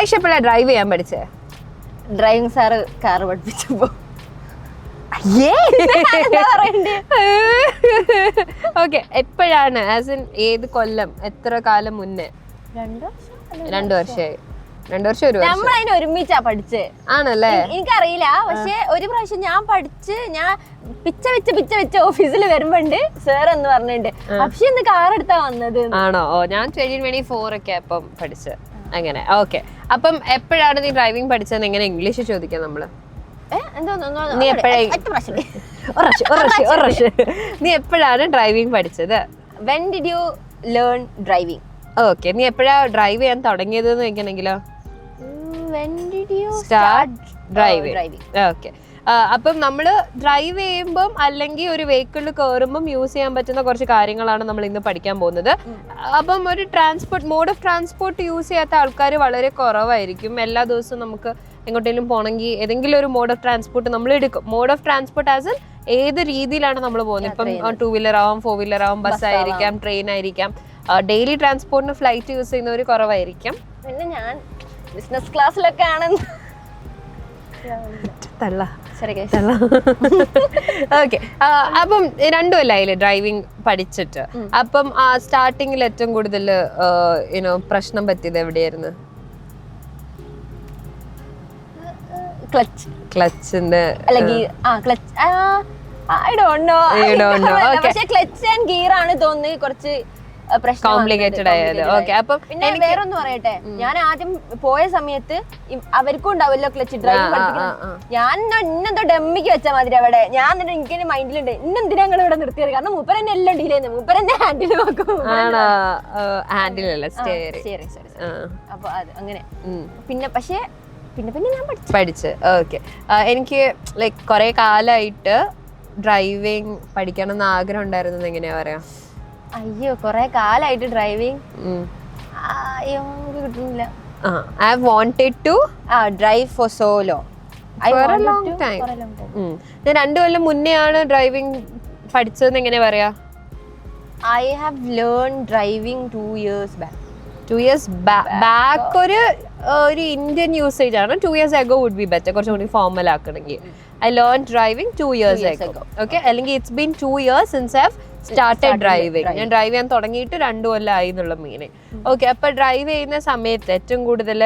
ഐഷ എപ്പോഴാണ് ഡ്രൈവ് ചെയ്യാൻ പഠിച്ചേ? ഡ്രൈവിംഗ് സാറ് കാർ പഠിപ്പിച്ചപ്പോ. ഓക്കെ എപ്പോഴാണ് ആസ് ഇൻ ഏത് കൊല്ലം എത്ര കാലം മുന്നേ? രണ്ടു വർഷം? രണ്ടു വർഷമായി രണ്ടു വർഷം ഒരു നമ്മൾ അതിന് ഒരുമിച്ചാ പഠിച്ചേ. ആണല്ലേ? എനിക്കറിയില്ല പക്ഷെ ഒരു പ്രാവശ്യം ഞാൻ പഠിച്ച് ഞാൻ പിച്ച വെച്ച് പിച്ച വെച്ച് ഓഫീസിൽ വരുമ്പോണ്ട് സാർ എന്ന് പറഞ്ഞിട്ടുണ്ട് പക്ഷെ ഇന്ന് കാർ എടുത്താ വന്നത്. ആണോ? ഞാൻ ട്വന്റി ട്വന്റി ഫോർ ഒക്കെ അപ്പം പഠിച്ചത് അങ്ങനെ ഓക്കെ അപ്പം എപ്പോഴാണ് നീ ഡ്രൈവിംഗ് പഠിച്ചത് എങ്ങനെ ഇംഗ്ലീഷ് ചോദിക്കാം നമ്മൾ? നീ എപ്പോഴാണ് ഡ്രൈവിംഗ് പഠിച്ചത്? When did you learn driving okay നീ എപ്പോഴാ ഡ്രൈവ് ചെയ്യാൻ തുടങ്ങിയത് എന്ന് വെക്കണെങ്കിലോ സ്റ്റാർട്ട് ഡ്രൈവിംഗ്? ഓക്കെ അപ്പം നമ്മൾ ഡ്രൈവ് ചെയ്യുമ്പം അല്ലെങ്കിൽ ഒരു വെഹിക്കിളിൽ കയറുമ്പം യൂസ് ചെയ്യാൻ പറ്റുന്ന കുറച്ച് കാര്യങ്ങളാണ് നമ്മൾ ഇന്ന് പഠിക്കാൻ പോകുന്നത്. അപ്പം ഒരു transport mode of transport use ചെയ്യാത്ത ആൾക്കാർ വളരെ കുറവായിരിക്കും. എല്ലാ ദിവസവും നമുക്ക് എങ്ങോട്ടെങ്കിലും പോകണമെങ്കിൽ ഏതെങ്കിലും ഒരു മോഡ് ഓഫ് ട്രാൻസ്പോർട്ട് നമ്മൾ എടുക്കും. മോഡ് ഓഫ് ട്രാൻസ്പോർട്ട് ആസ് ഏത് രീതിയിലാണ് നമ്മൾ പോകുന്നത്? ഇപ്പം ടൂ വീലർ ആവാം ഫോർ വീലർ ആവാം ബസ് ആയിരിക്കാം ട്രെയിൻ ആയിരിക്കാം. ഡെയിലി ട്രാൻസ്പോർട്ടിന് ഫ്ലൈറ്റ് യൂസ് ചെയ്യുന്നവർ കുറവായിരിക്കും. പിന്നെ ഞാൻ ബിസിനസ് ക്ലാസ്സിലൊക്കെ ആണെന്ന്. തള്ള. guys. ഓക്കെ അപ്പം രണ്ടും അതിൽ ഡ്രൈവിംഗ് പഠിച്ചിട്ട്? അപ്പം ആ സ്റ്റാർട്ടിങ്ങിൽ ഏറ്റവും കൂടുതൽ യുനോ പ്രശ്നം പറ്റിയത് എവിടെയായിരുന്നു? Clutch. ക്ലച്ചിന്റെ clutch I don't know I don't know okay പക്ഷെ ക്ലച്ച് ആൻഡ് ഗിയർ ആണ് തോന്നുന്നത് കുറച്ച് കോംപ്ലിക്കേറ്റഡ്. ആയത്. ഓക്കെ അപ്പൊ പിന്നെ പിന്നെ വേറൊന്ന് പറയട്ടെ. ഞാൻ ആദ്യം പോയ സമയത്ത് അവർക്കും ഉണ്ടാവല്ലോ ക്ലച്ച് ഡ്രൈവ് ഞാൻ ഇന്നെന്തോ ഡമ്മിക്ക് വെച്ച മാതിരി അവിടെ. ഞാൻ എന്നിട്ട് എനിക്ക് മൈൻഡിലുണ്ട് ഇന്നെന്തിനാ ഞങ്ങൾ ഇവിടെ നിർത്തിയത്? കാരണം മൂപ്പർ എന്നെ എല്ലാം ഡീൽ ചെയ്യുന്നത്. മൂപ്പർ എന്നെ ഹാൻഡിൽ നോക്കും. ഹാൻഡിലല്ല അപ്പൊ അത് അങ്ങനെ. പിന്നെ പക്ഷേ പിന്നെ പിന്നെ ഞാൻ പഠിച്ചു. പഠിച്ച്. ഓക്കെ എനിക്ക് ലൈക്ക് കുറെ കാലമായിട്ട് ഡ്രൈവിംഗ് പഠിക്കണം എന്ന് ആഗ്രഹം ഉണ്ടായിരുന്നത് എങ്ങനെയാ പറയാ? അയ്യോ കൊറേ കാലായിട്ട് ഡ്രൈവിംഗ്. അയ്യോ കിട്ടുന്നില്ല. I wanted to drive for. ഉം. ഞാൻ രണ്ടു കൊല്ലം മുന്നേ ആണ് ഡ്രൈവിംഗ് പഠിച്ചതെന്ന് എങ്ങനെ പറയാ? I have learn driving two years back two years back ഒരു ഒരു ഇന്ത്യൻ യൂസേജ് ആണ്. Two years ago would be better കുറച്ചും കൂടി formal ആക്കണമെങ്കിൽ. I learn driving two years ago okay അല്ലെങ്കിൽ it's been two years since have started driving ഞാൻ drive ചെയ്യാൻ തുടങ്ങിയിട്ട് രണ്ടു കൊല്ലമായി എന്നുള്ള മീനിങ് ഓക്കെ അപ്പൊ ഡ്രൈവ് ചെയ്യുന്ന സമയത്ത് ഏറ്റവും കൂടുതൽ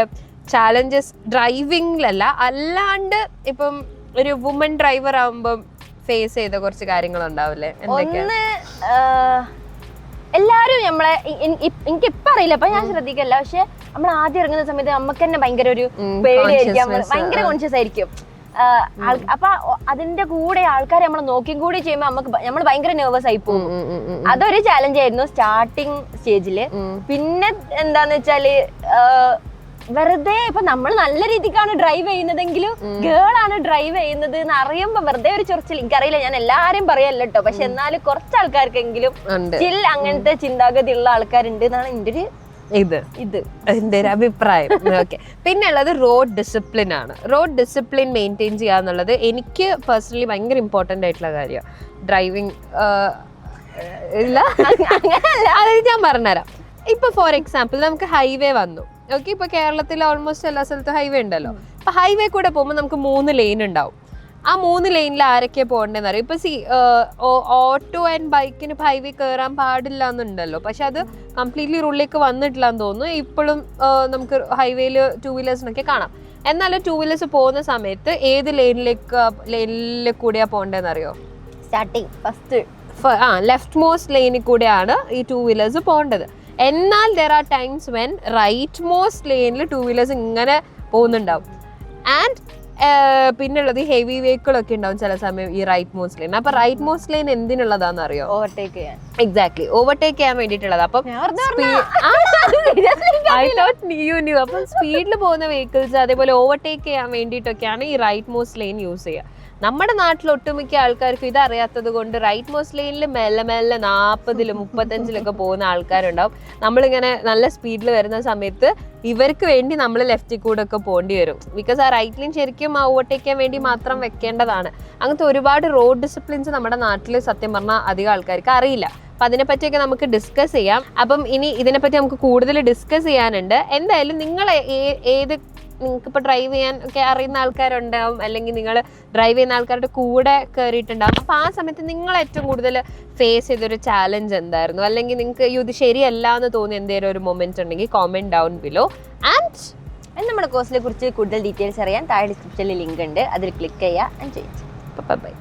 ചാലഞ്ചസ് ഡ്രൈവിംഗിലല്ല അല്ലാണ്ട് ഇപ്പം ഒരു വുമൺ ഡ്രൈവർ ആവുമ്പം ഫേസ് ചെയ്ത കുറച്ച് കാര്യങ്ങൾ ഉണ്ടാവില്ലേ എല്ലാരും നമ്മളെ എനിക്ക് ഇപ്പൊ അറിയില്ല അപ്പൊ ഞാൻ ശ്രദ്ധിക്കല്ല. പക്ഷെ നമ്മൾ ആദ്യം ഇറങ്ങുന്ന സമയത്ത് നമുക്ക് തന്നെ ഭയങ്കര ഒരു പേടിയായിരിക്കും. ഭയങ്കര കോൺഷ്യസ് ആയിരിക്കും. അപ്പൊ അതിന്റെ കൂടെ ആൾക്കാരെ നമ്മൾ നോക്കിയും കൂടി ചെയ്യുമ്പോൾ നമുക്ക് നമ്മൾ ഭയങ്കര നെർവസ് ആയി പോകും. അതൊരു ചാലഞ്ച് ആയിരുന്നു സ്റ്റാർട്ടിങ് സ്റ്റേജിൽ പിന്നെ എന്താന്ന് വെച്ചാൽ വെറുതെ ഇപ്പൊ നമ്മൾ നല്ല രീതിക്കാണ് ഡ്രൈവ് ചെയ്യുന്നതെങ്കിലും ഗേൾ ആണ് ഡ്രൈവ് ചെയ്യുന്നത് എന്ന് അറിയുമ്പോ വെറുതെ ഒരു ചൊറിച്ചിൽ എനിക്കറിയില്ല ഞാൻ എല്ലാരും പറയല്ലോ കേട്ടോ പക്ഷെ എന്നാലും കുറച്ച് ആൾക്കാർക്കെങ്കിലും സ്റ്റിൽ അങ്ങനത്തെ ചിന്താഗതി ഉള്ള ആൾക്കാരുണ്ട് എന്നാണ് എന്റെ ഒരു ഇത്. ഇത്. എന്റെ ഒരു അഭിപ്രായം. ഓക്കെ പിന്നെ ഉള്ളത് റോഡ് ഡിസിപ്ലിൻ ആണ്. റോഡ് ഡിസിപ്ലിൻ മെയിന്റെയിൻ ചെയ്യുക എന്നുള്ളത് എനിക്ക് പേഴ്സണലി ഭയങ്കര ഇമ്പോർട്ടന്റ് ആയിട്ടുള്ള കാര്യമാണ്. ഡ്രൈവിംഗ് ഇല്ല. അതായത് ഞാൻ പറഞ്ഞുതരാം. ഇപ്പൊ ഫോർ എക്സാമ്പിൾ നമുക്ക് ഹൈവേ വന്നു. ഓക്കെ ഇപ്പൊ കേരളത്തിൽ ഓൾമോസ്റ്റ് എല്ലാ സ്ഥലത്തും ഹൈവേ ഉണ്ടല്ലോ. അപ്പൊ ഹൈവേ കൂടെ പോകുമ്പോൾ നമുക്ക് മൂന്ന് ലെയിൻ ഉണ്ടാവും. ആ മൂന്ന് ലൈനിൽ ആരൊക്കെ പോകേണ്ടതെന്ന് അറിയാം? ഇപ്പൊ സി ഓട്ടോ ആൻഡ് ബൈക്കിന് ഹൈവേ കയറാൻ പാടില്ല എന്നുണ്ടല്ലോ പക്ഷെ അത് കംപ്ലീറ്റ്ലി റൂളിലേക്ക് വന്നിട്ടില്ല എന്ന് തോന്നുന്നു ഇപ്പോഴും നമുക്ക് ഹൈവേയിൽ ടൂ വീലേഴ്സിനൊക്കെ കാണാം. എന്നാലും ടൂ വീലേഴ്സ് പോകുന്ന സമയത്ത് ഏത് ലൈനിലേക്ക് ലൈനിൽ കൂടിയാ പോകേണ്ടതെന്ന് അറിയോ? സ്റ്റാർട്ടിങ് ഫസ്റ്റ് ആ ലെഫ്റ്റ് മോസ്റ്റ് ലൈനിൽ കൂടെയാണ് ഈ ടൂ വീലേഴ്സ് പോകേണ്ടത്. എന്നാൽ there are times when right most ലൈനിൽ ടൂ വീലേഴ്സ് ഇങ്ങനെ പോകുന്നുണ്ടാവും. ആൻഡ് പിന്നുള്ളത് ഹെവി വെഹിക്കിൾ ഒക്കെ ഉണ്ടാവും ചില സമയം ഈ റൈറ്റ് മോസ്റ്റ് ലൈൻ അപ്പൊ റൈറ്റ് മോസ്റ്റ് ലൈൻ എന്തിനുള്ളതാന്ന് അറിയോ ഓവർടേക്ക് ചെയ്യാൻ. എക്സാക്ട്ലി ഓവർടേക്ക് ചെയ്യാൻ വേണ്ടിയിട്ടുള്ളത്. അപ്പം ഐ തോട്ട് യു ന്യൂ അപ്പം സ്പീഡിൽ പോകുന്ന വെഹിക്കിൾസ് അതേപോലെ ഓവർടേക്ക് ചെയ്യാൻ വേണ്ടിയിട്ടൊക്കെയാണ് ഈ റൈറ്റ് മോസ്റ്റ് ലൈൻ യൂസ് ചെയ്യുക. നമ്മുടെ നാട്ടിൽ ഒട്ടുമിക്ക ആൾക്കാർക്ക് ഇത് അറിയാത്തത് കൊണ്ട് റൈറ്റ് മോസ്റ്റ് ലൈനിൽ മെല്ലെ മെല്ലെ നാൽപ്പതിലും മുപ്പത്തഞ്ചിലൊക്കെ പോകുന്ന ആൾക്കാരുണ്ടാവും. നമ്മളിങ്ങനെ നല്ല സ്പീഡിൽ വരുന്ന സമയത്ത് ഇവർക്ക് വേണ്ടി നമ്മൾ ലെഫ്റ്റിൽ കൂടെ ഒക്കെ പോകേണ്ടി വരും. ബിക്കോസ് ആ റൈറ്റ് ലൈൻ ശരിക്കും ചെയ്യാൻ വേണ്ടി മാത്രം വെക്കേണ്ടതാണ്. അങ്ങനത്തെ ഒരുപാട് റോഡ് ഡിസിപ്ലിൻസ് നമ്മുടെ നാട്ടിൽ സത്യം പറഞ്ഞാൽ അധികം ആൾക്കാർക്ക് അറിയില്ല. അപ്പം അതിനെപ്പറ്റിയൊക്കെ നമുക്ക് ഡിസ്കസ് ചെയ്യാം. അപ്പം ഇനി ഇതിനെപ്പറ്റി നമുക്ക് കൂടുതൽ ഡിസ്കസ് ചെയ്യാനുണ്ട്. എന്തായാലും നിങ്ങൾ ഏത് നിങ്ങൾക്ക് ഇപ്പോൾ ഡ്രൈവ് ചെയ്യാൻ ഒക്കെ അറിയുന്ന ആൾക്കാരുണ്ടാവും അല്ലെങ്കിൽ നിങ്ങൾ ഡ്രൈവ് ചെയ്യുന്ന ആൾക്കാരുടെ കൂടെ കയറിയിട്ടുണ്ടാവും അപ്പോൾ ആ സമയത്ത് നിങ്ങൾ ഏറ്റവും കൂടുതൽ ഫേസ് ചെയ്തൊരു ചാലഞ്ച് എന്തായിരുന്നു? അല്ലെങ്കിൽ നിങ്ങൾക്ക് അയ്യോ ഇത് ശരിയല്ല എന്ന് തോന്നിയ എന്തെങ്കിലും ഒരു മൊമെന്റ് ഉണ്ടെങ്കിൽ കോമെന്റ് ഡൗൺ ബിലോ ആൻഡ് നമ്മുടെ കോഴ്സിനെ കുറിച്ച് കൂടുതൽ ഡീറ്റെയിൽസ് അറിയാൻ താഴെ ഡിസ്ക്രിപ്ഷനിൽ ലിങ്ക് ഉണ്ട്. അതിൽ ക്ലിക്ക് ചെയ്യുക ആൻഡ് ചെയ്യാം ചെയ്യുക ബൈ